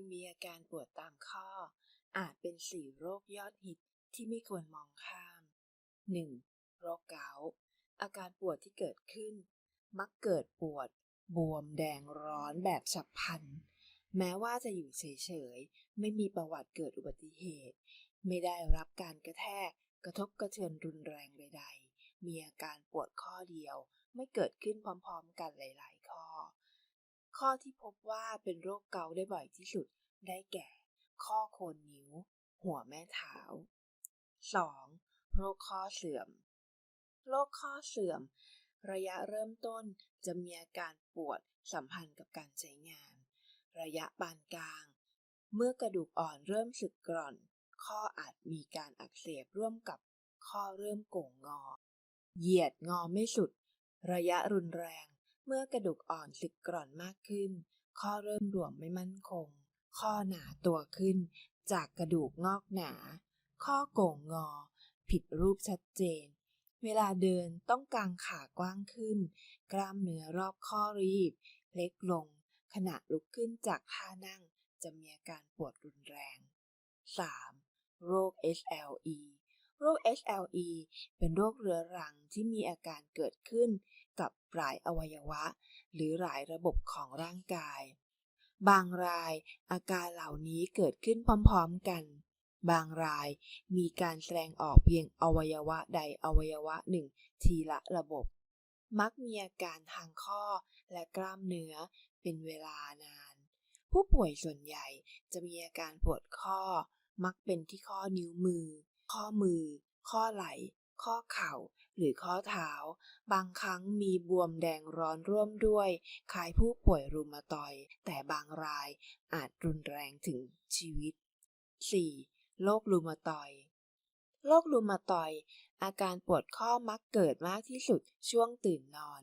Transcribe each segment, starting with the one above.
คุณมีอาการปวดตามข้อ อาจเป็นสี่โรคยอดฮิตที่ไม่ควรมองข้าม 1. โรคเกาต์อาการปวดที่เกิดขึ้น มักเกิดปวด บวมแดงร้อนแบบฉับพลัน แม้ว่าจะอยู่เฉยๆ ไม่มีประวัติเกิดอุบัติเหตุ ไม่ได้รับการกระแทก กระทบกระเทือนรุนแรงใด ๆ มีอาการปวดข้อเดียว ไม่เกิดขึ้นพร้อมๆ กันหลาย ๆ ข้อ ข้อที่พบว่าเป็นโรคเกาต์ได้บ่อยที่สุดได้แก่ ข้อโคนนิ้ว หัวแม่เท้า 2. โรคข้อเสื่อม โรคข้อเสื่อม ระยะเริ่มต้นจะมีอาการปวดสัมพันธ์กับการใช้งาน ระยะปานกลาง เมื่อกระดูกอ่อนเริ่มสึกกร่อน ข้ออาจมีการอักเสบร่วมกับข้อเริ่มโก่งงอ เหยียดงอไม่สุด ระยะรุนแรง เมื่อกระดูกอ่อนสึกกร่อนมากขึ้น ข้อเริ่มหลวมไม่มั่นคง ข้อหนาตัวขึ้น จากกระดูกงอกหนา ข้อโก่งงอ ผิดรูปชัดเจน เวลาเดินต้องกางขากว้างขึ้น กล้ามเนื้อรอบข้อรีบ เล็กลง ขณะลุกขึ้นจากท่านั่งจะมีอาการปวดรุนแรง 3. โรค SLE โรค SLE เป็นโรคเรื้อรังที่มีอาการเกิดขึ้นกับหลายอวัยวะ หรือหลายระบบของร่างกาย บางรายอาการเหล่านี้เกิดขึ้นพร้อมๆกัน บางรายมีการแสดงออกเพียงอวัยวะใดอวัยวะหนึ่งทีละระบบ มักมีอาการทางข้อและกล้ามเนื้อเป็นเวลานาน ผู้ป่วยส่วนใหญ่จะมีอาการปวดข้อ มักเป็นที่ข้อนิ้วมือ ข้อมือ ข้อไหล่ ข้อเข่า หรือข้อเท้า บางครั้งมีบวมแดงร้อนร่วมด้วย คล้ายผู้ป่วยรุมาตอย แต่บางรายอาจรุนแรงถึงชีวิต 4. โรครูมาตอยโรครูมาตอย อาการปวดข้อมักเกิดมากที่สุดช่วงตื่นนอน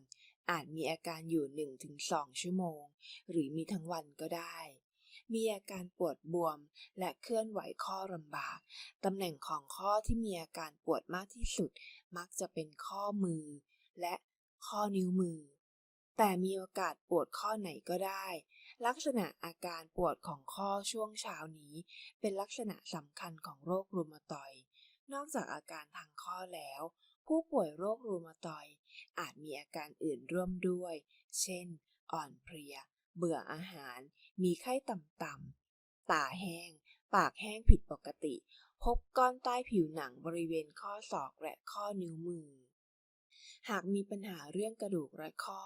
อาจมีอาการอยู่ 1-2 ชั่วโมง หรือมีทั้งวันก็ได้ มีอาการปวดบวม และเคลื่อนไหวข้อลำบาก ตำแหน่งของข้อที่มีอาการปวดมากที่สุด มักจะเป็นข้อมือ และข้อนิ้วมือ แต่มีโอกาสปวดข้อไหนก็ได้ ลักษณะอาการปวดของข้อช่วงเช้านี้ เป็นลักษณะสำคัญของโรครูมาตอยนอกจากอาการทางข้อแล้ว ผู้ป่วยโรครูมาตอยอาจมีอาการอื่นร่วมด้วย เช่น อ่อนเพลีย เบื่ออาหาร มีไข้ต่ำๆ ตาแห้ง ปากแห้งผิดปกติ พบก้อนใต้ผิวหนังบริเวณข้อศอกและข้อนิ้วมือ หากมีปัญหาเรื่องกระดูกและข้อ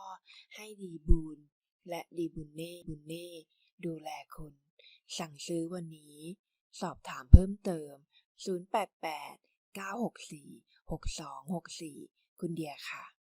ให้ดีบูนและดีบุนเน่บุนเน่ดูแลคุณ สั่งซื้อวันนี้ สอบถามเพิ่มเติม 088 964 6264 คุณเดียค่ะ